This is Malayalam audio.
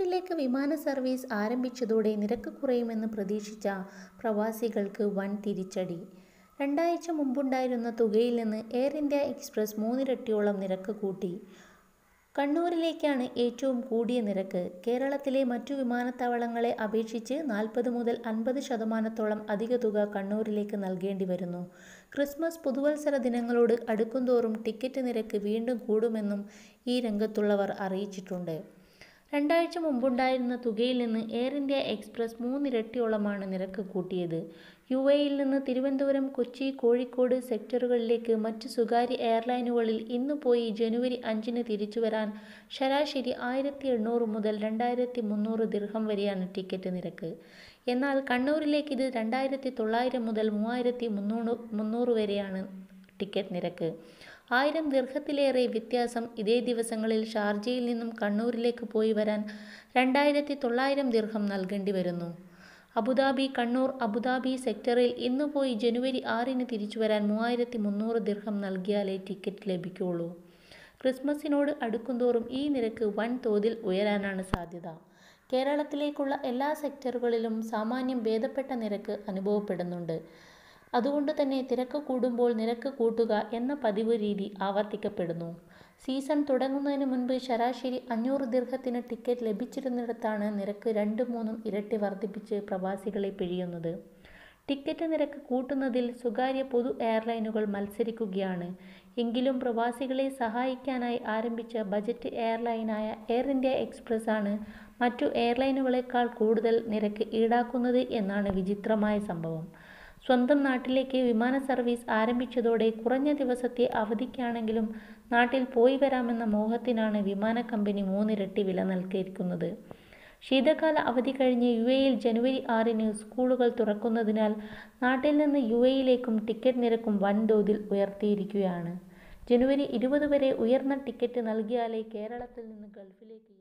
കണ്ണൂരിലേക്ക് വിമാന സർവീസ് ആരംഭിച്ചതോടെ നിരക്ക് കുറയുമെന്ന് പ്രതീക്ഷിച്ച പ്രവാസികൾക്ക് വൻ തിരിച്ചടി. രണ്ടാഴ്ച മുമ്പുണ്ടായിരുന്ന തുകയിൽ നിന്ന് എയർ ഇന്ത്യ എക്സ്പ്രസ് മൂന്നിരട്ടിയോളം നിരക്ക് കൂട്ടി. കണ്ണൂരിലേക്കാണ് ഏറ്റവും കൂടിയ നിരക്ക്. കേരളത്തിലെ മറ്റു വിമാനത്താവളങ്ങളെ അപേക്ഷിച്ച് നാൽപ്പത് മുതൽ അൻപത് ശതമാനത്തോളം അധിക തുക കണ്ണൂരിലേക്ക് നൽകേണ്ടി വരുന്നു. ക്രിസ്മസ് പുതുവത്സര ദിനങ്ങളോട് അടുക്കുംതോറും ടിക്കറ്റ് നിരക്ക് വീണ്ടും കൂടുമെന്നും ഈ രംഗത്തുള്ളവർ അറിയിച്ചിട്ടുണ്ട്. രണ്ടാഴ്ച മുമ്പുണ്ടായിരുന്ന തുകയിൽ നിന്ന് എയർ ഇന്ത്യ എക്സ്പ്രസ് മൂന്നിരട്ടിയോളമാണ് നിരക്ക് കൂട്ടിയത്. യു എയിൽ നിന്ന് തിരുവനന്തപുരം കൊച്ചി കോഴിക്കോട് സെക്ടറുകളിലേക്ക് മറ്റ് സ്വകാര്യ എയർലൈനുകളിൽ ഇന്ന് പോയി ജനുവരി അഞ്ചിന് തിരിച്ചു വരാൻ ശരാശരി ആയിരത്തി എണ്ണൂറ് മുതൽ രണ്ടായിരത്തി മുന്നൂറ് ദിർഹം വരെയാണ് ടിക്കറ്റ് നിരക്ക്. എന്നാൽ കണ്ണൂരിലേക്ക് ഇത് രണ്ടായിരത്തി തൊള്ളായിരം മുതൽ മൂവായിരത്തി മുന്നൂറ് മുന്നൂറ് വരെയാണ് ടിക്കറ്റ് നിരക്ക്. ആയിരം ദീർഘത്തിലേറെ വ്യത്യാസം ഇതേ ദിവസങ്ങളിൽ ഷാർജയിൽ നിന്നും കണ്ണൂരിലേക്ക് പോയി വരാൻ രണ്ടായിരത്തി തൊള്ളായിരം ദീർഘം നൽകേണ്ടി വരുന്നു. അബുദാബി കണ്ണൂർ അബുദാബി സെക്ടറിൽ ഇന്ന് പോയി ജനുവരി ആറിന് തിരിച്ചു വരാൻ മൂവായിരത്തി മുന്നൂറ് ദീർഘം നൽകിയാലേ ടിക്കറ്റ് ലഭിക്കുകയുള്ളൂ ക്രിസ്മസിനോട് അടുക്കുന്തോറും ഈ നിരക്ക് വൻ തോതിൽ ഉയരാനാണ് സാധ്യത. കേരളത്തിലേക്കുള്ള എല്ലാ സെക്ടറുകളിലും സാമാന്യം ഭേദപ്പെട്ട നിരക്ക് അനുഭവപ്പെടുന്നുണ്ട്. അതുകൊണ്ട് തന്നെ തിരക്ക് കൂടുമ്പോൾ നിരക്ക് കൂട്ടുക എന്ന പതിവ് രീതി ആവർത്തിക്കപ്പെടുന്നു. സീസൺ തുടങ്ങുന്നതിന് മുൻപ് ശരാശരി അഞ്ഞൂറ് ദീർഘത്തിന് ടിക്കറ്റ് ലഭിച്ചിരുന്നിടത്താണ് നിരക്ക് രണ്ടും മൂന്നും ഇരട്ടി വർദ്ധിപ്പിച്ച് പ്രവാസികളെ പിഴിയുന്നത്. ടിക്കറ്റ് നിരക്ക് കൂട്ടുന്നതിൽ സ്വകാര്യ പൊതു എയർലൈനുകൾ മത്സരിക്കുകയാണ്. എങ്കിലും പ്രവാസികളെ സഹായിക്കാനായി ആരംഭിച്ച ബജറ്റ് എയർലൈനായ എയർ ഇന്ത്യ എക്സ്പ്രസ് ആണ് മറ്റു എയർലൈനുകളെക്കാൾ കൂടുതൽ നിരക്ക് ഈടാക്കുന്നത് എന്നാണ് വിചിത്രമായ സംഭവം. സ്വന്തം നാട്ടിലേക്ക് വിമാന സർവീസ് ആരംഭിച്ചതോടെ കുറഞ്ഞ ദിവസത്തെ അവധിക്കാണെങ്കിലും നാട്ടിൽ പോയി വരാമെന്ന മോഹത്തിനാണ് വിമാന കമ്പനി മൂന്നിരട്ടി വില നൽകിയിരിക്കുന്നത്. ശീതകാല അവധി കഴിഞ്ഞ് യു എയിൽ ജനുവരി ആറിന് സ്കൂളുകൾ തുറക്കുന്നതിനാൽ നാട്ടിൽ നിന്ന് യു എയിലേക്കും ടിക്കറ്റ് നിരക്കും വൻതോതിൽ ഉയർത്തിയിരിക്കുകയാണ്. ജനുവരി ഇരുപത് വരെ ഉയർന്ന ടിക്കറ്റ് നൽകിയാലേ കേരളത്തിൽ നിന്ന് ഗൾഫിലേക്ക്